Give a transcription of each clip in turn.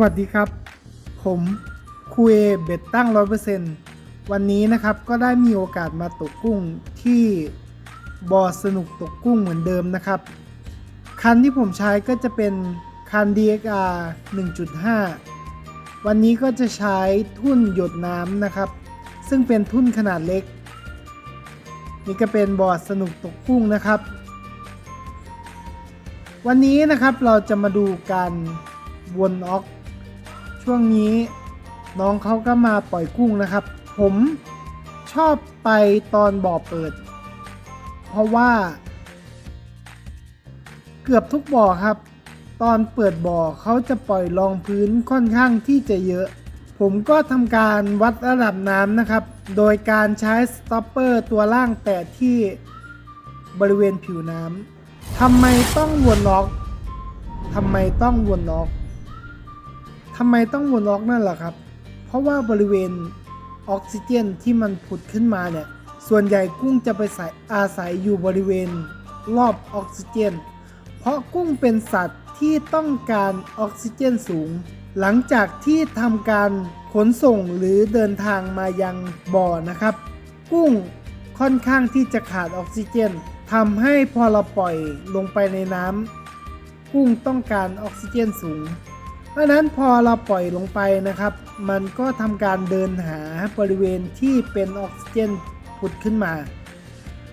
สวัสดีครับ ผมคุยเบ็ดตั้งร้อยเปอร์เซนต์วันนี้นะครับก็ได้มีโอกาสมาตกกุ้งที่บ่อสนุกตกกุ้งเหมือนเดิมนะครับ คันที่ผมใช้ก็จะเป็นคัน DXR 1.5 วันนี้ก็จะใช้ทุ่นหยดน้ำนะครับ ซึ่งเป็นทุ่นขนาดเล็ก นี่ก็เป็นบ่อสนุกตกกุ้งนะครับ วันนี้นะครับเราจะมาดูการวนออก ช่วงนี้น้องเขาก็มาปล่อยกุ้งนะครับ ผมชอบไปตอนบ่อเปิด เพราะว่า เกือบทุกบ่อครับ ตอนเปิดบ่อเขาจะปล่อยรองพื้นค่อนข้างที่จะเยอะ ผมก็ทำการวัดระดับน้ำนะครับ โดยการใช้สต็อปเปอร์ตัวล่างแตะที่บริเวณผิวน้ำทำไมต้องวนล็อกทำไมต้องวนล็อก ทำไมต้องวนล็อกนั่นล่ะครับ เพราะว่าบริเวณออกซิเจนที่มันผุดขึ้นมาเนี่ย ส่วนใหญ่กุ้งจะไปใส่อาศัยอยู่บริเวณรอบออกซิเจน เพราะกุ้งเป็นสัตว์ที่ต้องการออกซิเจนสูง หลังจากที่ทำการขนส่งหรือเดินทางมายังบ่อนะครับ กุ้งค่อนข้างที่จะขาดออกซิเจนทำให้พอเราปล่อยลงไปในน้ำกุ้งต้องการออกซิเจนสูง เพราะนั้นพอเราปล่อยลงไปนะครับ มันก็ทำการเดินหาบริเวณที่เป็นออกซิเจนผุดขึ้นมา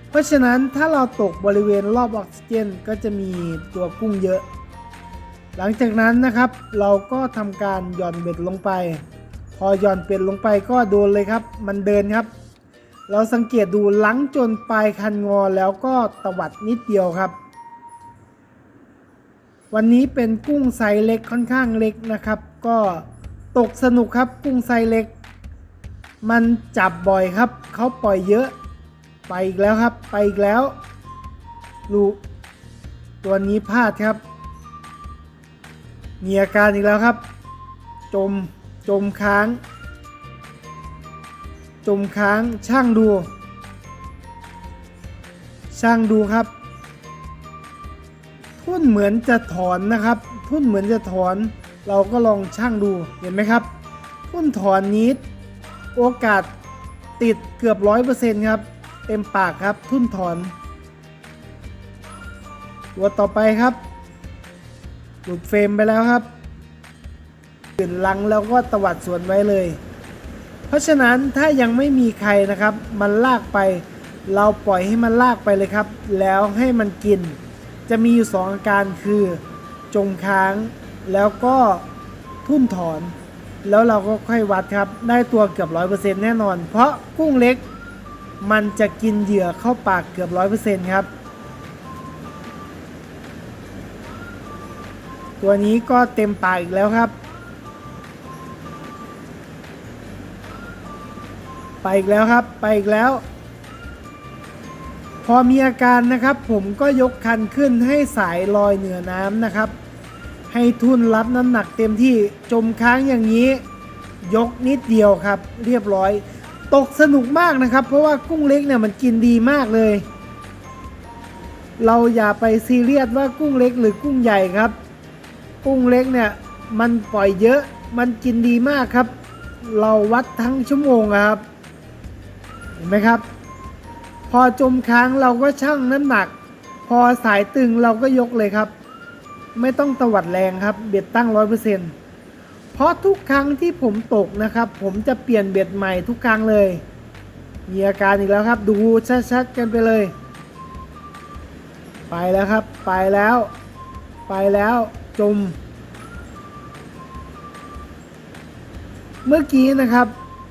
เพราะฉะนั้นถ้าเราตกบริเวณรอบออกซิเจนก็จะมีตัวกุ้งเยอะ หลังจากนั้นนะครับ เราก็ทำการหย่อนเบ็ดลงไป พอหย่อนเป็ดลงไปก็โดนเลยครับ มันเดินครับ เราสังเกตดูหลังจนปลายคันงอแล้วก็ตวัดนิดเดียวครับ วันนี้เป็นกุ้งไซเล็กค่อนข้างเล็กนะครับ ก็ตกสนุกครับกุ้งไซเล็ก มันจับบ่อยครับเขาปล่อยเยอะ ไปอีกแล้วครับ ไปอีกแล้ว ลูกตัวนี้พลาดครับ มีอาการอีกแล้วครับ จมจมค้าง จมค้างช่างดู ช่างดูครับ นเหมือนจะถอนนะครับทุ่นเหมือนจะถอน เราก็ลองช่างดูเห็นไหมครับทุ่นถอนนี้โอกาสติดเกือบร้อยเปอร์เซ็นต์ครับ เต็มปากครับทุ่นถอน ตัวต่อไปครับ หลุดเฟรมไปแล้วครับตื่นลังแล้วก็ตวัดสวนไว้เลย เพราะฉะนั้นถ้ายังไม่มีใครนะครับ มันลากไป เราปล่อยให้มันลากไปเลยครับ แล้วให้มันกิน จะมีอยู่สองอาการคือจมค้าง แล้วก็ทุ่นถอน แล้วเราก็ค่อยวัดครับ ได้ตัวเกือบร้อยเปอร์เซ็นต์แน่นอน เพราะกุ้งเล็กมันจะกินเหยื่อเข้าปากเกือบร้อยเปอร์เซ็นต์ครับ ตัวนี้ก็เต็มปากอีกแล้วครับ ไปอีกแล้วครับ ไปอีกแล้ว พอมีอาการนะครับผมก็ยกคันขึ้นให้สายลอยเหนือน้ำนะครับ ให้ทุ่นรับน้ำหนักเต็มที่จมค้างอย่างนี้ ยกนิดเดียวครับ เรียบร้อย ตกสนุกมากนะครับ เพราะว่ากุ้งเล็กเนี่ยมันกินดีมากเลย เราอย่าไปซีเรียสว่ากุ้งเล็กหรือกุ้งใหญ่ครับ กุ้งเล็กเนี่ยมันปล่อยเยอะมันกินดีมากครับ เราวัดทั้งชั่วโมงอะครับ เห็นไหมครับ อจมค้างเราก็ชั่งน้ำหนัก พอสายตึงเราก็ยกเลยครับ ไม่ต้องตวัดแรงครับเบ็ดตั้งร้อยเปอร์เซ็นต์เพราะทุกครั้งที่ผมตกนะครับ ผมจะเปลี่ยนเบ็ดใหม่ทุกครั้งเลย มีอาการอีกแล้วครับ ดูชัดๆกันไปเลย ไปแล้วครับ ไปแล้ว ไปแล้วจม เมื่อกี้นะครับ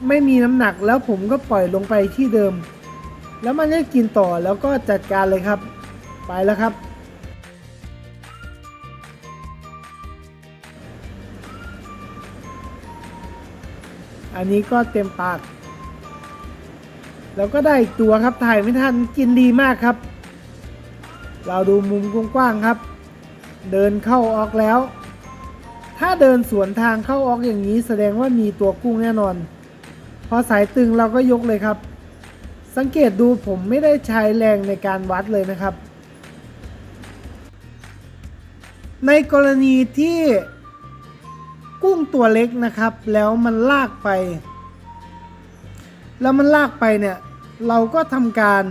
ไม่มีน้ำหนักแล้วผมก็ปล่อยลงไปที่เดิม แล้วมันก็กินต่อแล้วก็จัดการเลยครับ ไปแล้วครับ อันนี้ก็เต็มปาก แล้วก็ได้อีกตัวครับถ่ายไม่ทันกินดีมากครับ เราดูมุมกว้างๆครับ เดินเข้าออกแล้ว ถ้าเดินสวนทางเข้าออกอย่างนี้แสดงว่ามีตัวกุ้งแน่นอน พอสายตึงเราก็ยกเลยครับ สังเกตดูผมไม่ได้ใช้แรงในการวัดเลยนะครับ ในกรณีที่กุ้งตัวเล็กนะครับ แล้วมันลากไป แล้วมันลากไปเนี่ย เราก็ทำการ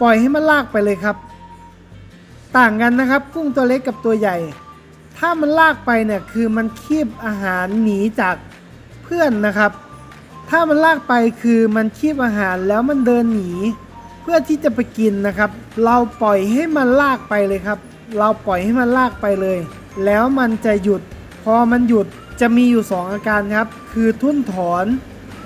ปล่อยให้มันลากไปเลยครับ ต่างกันนะครับ กุ้งตัวเล็กกับตัวใหญ่ ถ้ามันลากไปเนี่ยคือมันคีบอาหารหนีจากเพื่อนนะครับ ถ้ามันลากไปคือมันคีบอาหารแล้วมันเดินหนี เพื่อที่จะไปกินนะครับ เราปล่อยให้มันลากไปเลยครับ เราปล่อยให้มันลากไปเลย แล้วมันจะหยุด พอมันหยุดจะมีอยู่ 2 อาการครับ คือทุ่นถอน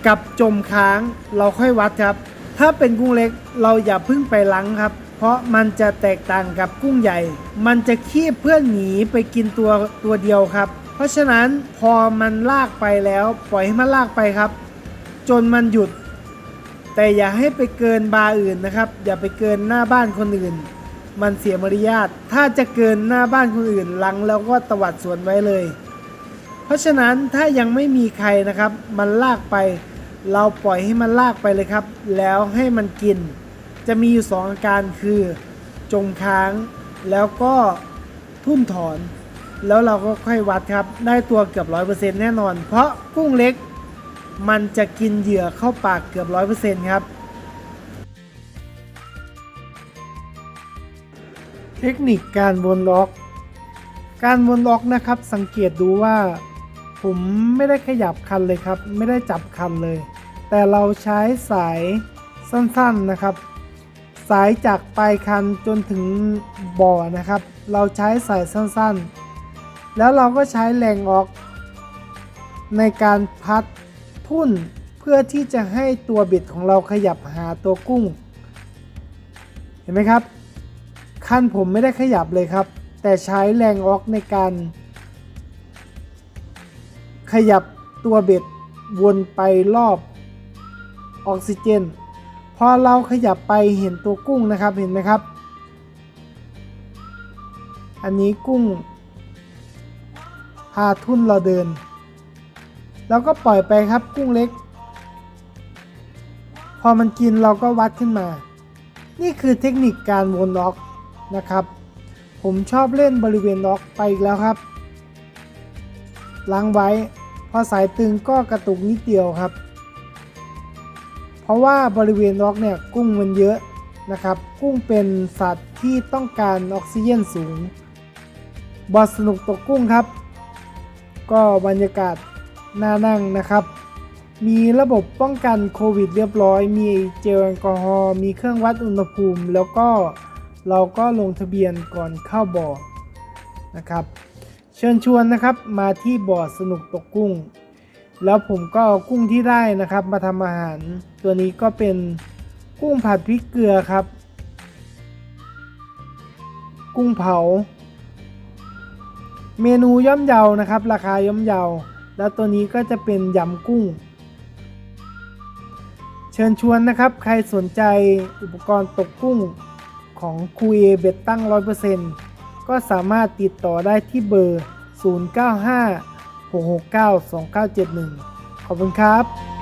กับจมค้างเราค่อยวัดครับ ถ้าเป็นกุ้งเล็กเราอย่าพึ่งไปล้างครับ เพราะมันจะแตกต่างกับกุ้งใหญ่ มันจะคีบเพื่อนหนีไปกินตัวตัวเดียวครับ เพราะฉะนั้นพอมันลากไปแล้วปล่อยให้มันลากไปครับ จนมันหยุด แต่อย่าให้ไปเกินบาร์อื่นนะครับ อย่าไปเกินหน้าบ้านคนอื่น มันเสียมารยาทถ้าจะเกินหน้าบ้านคนอื่นลังแล้วก็ตวัดสวนไว้เลย เพราะฉะนั้นถ้ายังไม่มีใครนะครับ มันลากไป เราปล่อยให้มันลากไปเลยครับ แล้วให้มันกิน จะมีอยู่สองอาการคือ จมค้างแล้วก็ทุ่นถอน แล้วเราก็ค่อยวัดครับ ได้ตัวเกือบร้อยเปอร์เซ็นต์แน่นอน เพราะกุ้งเล็ก มันจะกินเหยื่อเข้าปากเกือบร้อยเปอร์เซ็นต์ครับ เทคนิคการวนล็อก การวนล็อกนะครับสังเกตดูว่า ผมไม่ได้ขยับคันเลยครับ ไม่ได้จับคันเลย แต่เราใช้สายสั้นๆนะครับ สายจากปลายคันจนถึงบ่อนะครับ เราใช้สายสั้นๆ แล้วเราก็ใช้แรงออกในการพัด ทุ่นเพื่อที่จะให้ตัวเบ็ดของเราขยับหาตัวกุ้ง เห็นไหมครับ คันผมไม่ได้ขยับเลยครับ แต่ใช้แรงออกในการ ขยับตัวเบ็ดวนไปรอบออกซิเจน พอเราขยับไปเห็นตัวกุ้งนะครับเห็นไหมครับ อันนี้กุ้งพาทุ่นเราเดิน แล้วก็ปล่อยไปครับกุ้งเล็ก พอมันกินเราก็วัดขึ้นมา นี่คือเทคนิคการวนล็อกนะครับ ผมชอบเล่นบริเวณล็อกไปอีกแล้วครับล้างไว้ พอสายตึงก็กระตุกนิดเดียวครับ เพราะว่าบริเวณล็อกเนี่ยกุ้งมันเยอะนะครับ กุ้งเป็นสัตว์ที่ต้องการออกซิเจนสูง บอสสนุกตกกุ้งครับ ก็บรรยากาศ น่านั่งนะครับ มีระบบป้องกันโควิดเรียบร้อย มีเจลแอลกอฮอล์ มีเครื่องวัดอุณหภูมิ แล้วก็เราก็ลงทะเบียนก่อนเข้าบ่อนะครับ เชิญชวนนะครับมาที่บ่อสนุกตกกุ้ง แล้วผมก็เอากุ้งที่ได้นะครับ มาทำอาหาร ตัวนี้ก็เป็นกุ้งผัดพริกเกลือครับ กุ้งเผา เมนูย่อมเยานะครับ ราคาย่อมเยา แล้วตัวนี้ก็จะเป็นยำกุ้ง เชิญชวนนะครับ ใครสนใจอุปกรณ์ตกกุ้งของคูเอเบตตั้ง 100%ก็สามารถติดต่อได้ที่เบอร์ 095 669 2971 ขอบคุณครับ